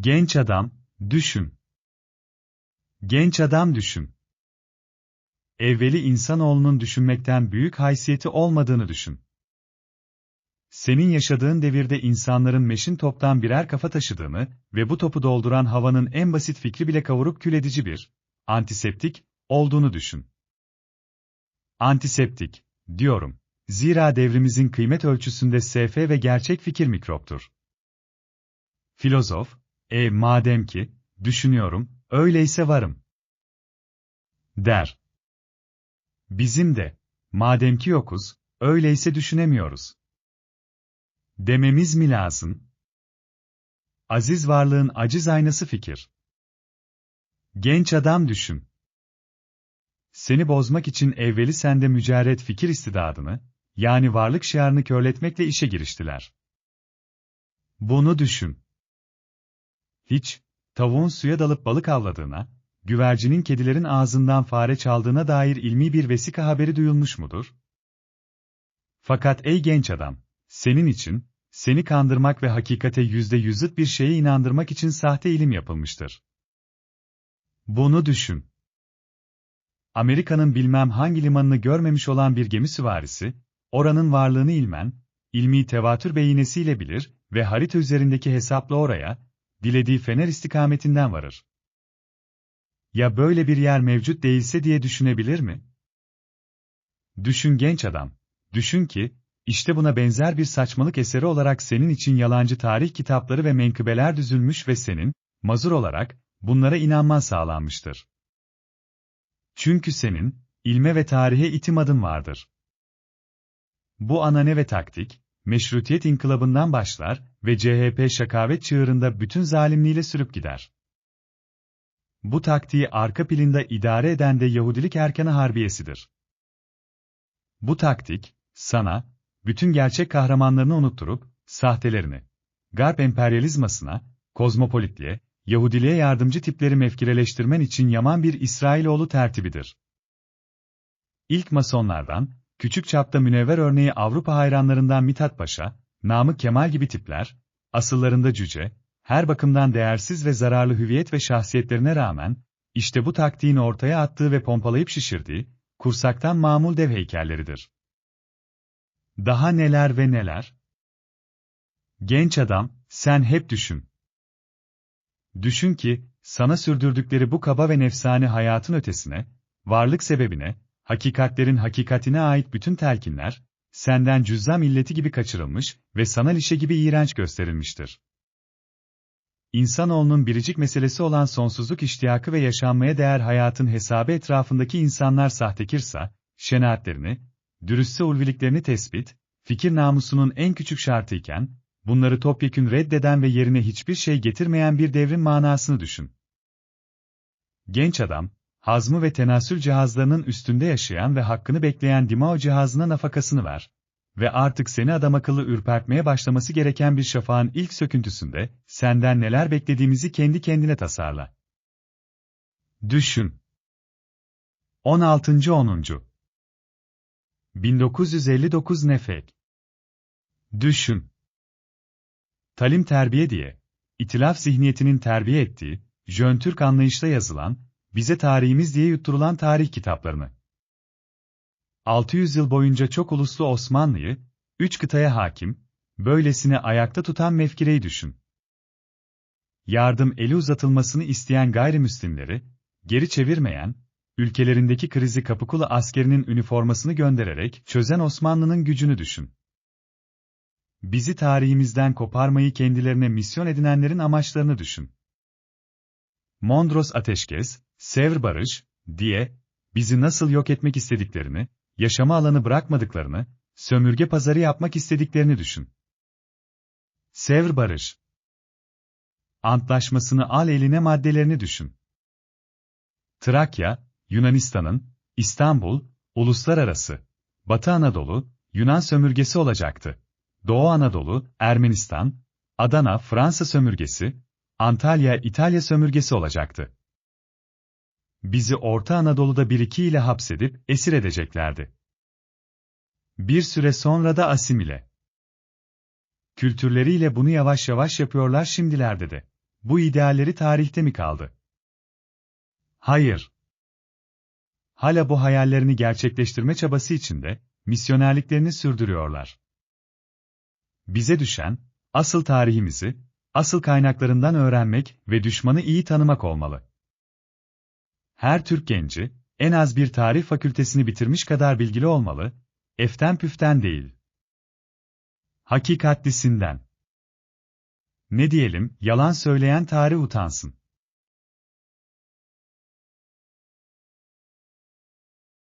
Genç adam, düşün. Genç adam düşün. Evveli insanoğlunun düşünmekten büyük haysiyeti olmadığını düşün. Senin yaşadığın devirde insanların meşin toptan birer kafa taşıdığını ve bu topu dolduran havanın en basit fikri bile kavurup kül edici bir, antiseptik, olduğunu düşün. Antiseptik, diyorum. Zira devrimizin kıymet ölçüsünde SF ve gerçek fikir mikroptur. Filozof, e madem ki, düşünüyorum, öyleyse varım. Der. Bizim de, madem ki yokuz, öyleyse düşünemiyoruz. Dememiz mi lazım? Aziz varlığın aciz aynası fikir. Genç adam düşün. Seni bozmak için evveli sende mücerret fikir istidadını, yani varlık şiarını körletmekle işe giriştiler. Bunu düşün. Hiç, tavuğun suya dalıp balık avladığına, güvercinin kedilerin ağzından fare çaldığına dair ilmi bir vesika haberi duyulmuş mudur? Fakat ey genç adam, senin için, seni kandırmak ve hakikate yüzde yüzüt bir şeye inandırmak için sahte ilim yapılmıştır. Bunu düşün. Amerika'nın bilmem hangi limanını görmemiş olan bir gemi süvarisi, oranın varlığını ilmen, ilmi tevatür beyinesiyle bilir ve harita üzerindeki hesapla oraya, dilediği fener istikametinden varır. Ya böyle bir yer mevcut değilse diye düşünebilir mi? Düşün genç adam, düşün ki, işte buna benzer bir saçmalık eseri olarak senin için yalancı tarih kitapları ve menkıbeler düzülmüş ve senin, mazur olarak, bunlara inanman sağlanmıştır. Çünkü senin, ilme ve tarihe itimadın vardır. Bu anane ve taktik, meşrutiyet inkılabından başlar ve CHP şakavet çığırında bütün zalimliğiyle sürüp gider. Bu taktiği arka plinde idare eden de Yahudilik erkanı harbiyesidir. Bu taktik, sana, bütün gerçek kahramanlarını unutturup, sahtelerini, Garp emperyalizmasına, kozmopolitliğe, Yahudiliğe yardımcı tipleri mefkireleştirmen için yaman bir İsrailoğlu tertibidir. İlk masonlardan, küçük çapta münevver örneği Avrupa hayranlarından Mithat Paşa, Namık Kemal gibi tipler, asıllarında cüce, her bakımdan değersiz ve zararlı hüviyet ve şahsiyetlerine rağmen, işte bu taktiğin ortaya attığı ve pompalayıp şişirdiği, kursaktan mamul dev heykelleridir. Daha neler ve neler? Genç adam, sen hep düşün. Düşün ki, sana sürdürdükleri bu kaba ve nefsani hayatın ötesine, varlık sebebine, hakikatlerin hakikatine ait bütün telkinler, senden cüzzam illeti gibi kaçırılmış ve sana lişe gibi iğrenç gösterilmiştir. İnsanoğlunun biricik meselesi olan sonsuzluk iştiyakı ve yaşanmaya değer hayatın hesabı etrafındaki insanlar sahtekirsa, şenaatlerini, dürüstse ulviliklerini tespit, fikir namusunun en küçük şartıyken, bunları topyekün reddeden ve yerine hiçbir şey getirmeyen bir devrin manasını düşün. Genç adam, hazmı ve tenasül cihazlarının üstünde yaşayan ve hakkını bekleyen dimao cihazına nafakasını ver. Ve artık seni adam akıllı ürpertmeye başlaması gereken bir şafağın ilk söküntüsünde, senden neler beklediğimizi kendi kendine tasarla. Düşün. 16. 10. 1959 Nefek Düşün. Talim terbiye diye, itilaf zihniyetinin terbiye ettiği, Jön Türk anlayışta yazılan, bize tarihimiz diye yutturulan tarih kitaplarını. 600 yıl boyunca çok uluslu Osmanlı'yı, üç kıtaya hakim, böylesine ayakta tutan mefkireyi düşün. Yardım eli uzatılmasını isteyen gayrimüslimleri, geri çevirmeyen, ülkelerindeki krizi kapıkulu askerinin üniformasını göndererek çözen Osmanlı'nın gücünü düşün. Bizi tarihimizden koparmayı kendilerine misyon edinenlerin amaçlarını düşün. Mondros Ateşkes, Sevr Barış, diye, bizi nasıl yok etmek istediklerini, yaşama alanı bırakmadıklarını, sömürge pazarı yapmak istediklerini düşün. Sevr Barış Antlaşmasını al eline maddelerini düşün. Trakya, Yunanistan'ın, İstanbul, uluslararası, Batı Anadolu, Yunan sömürgesi olacaktı. Doğu Anadolu, Ermenistan, Adana, Fransa sömürgesi, Antalya, İtalya sömürgesi olacaktı. Bizi Orta Anadolu'da bir iki ile hapsedip esir edeceklerdi. Bir süre sonra da asimile. Kültürleriyle bunu yavaş yavaş yapıyorlar şimdilerde de. bu idealleri tarihte mi kaldı? Hayır. Hala bu hayallerini gerçekleştirme çabası içinde, misyonerliklerini sürdürüyorlar. Bize düşen, asıl tarihimizi, asıl kaynaklarından öğrenmek ve düşmanı iyi tanımak olmalı. Her Türk genci, en az bir tarih fakültesini bitirmiş kadar bilgili olmalı, eften püften değil. Hakikatlisinden. Ne diyelim, yalan söyleyen tarih utansın.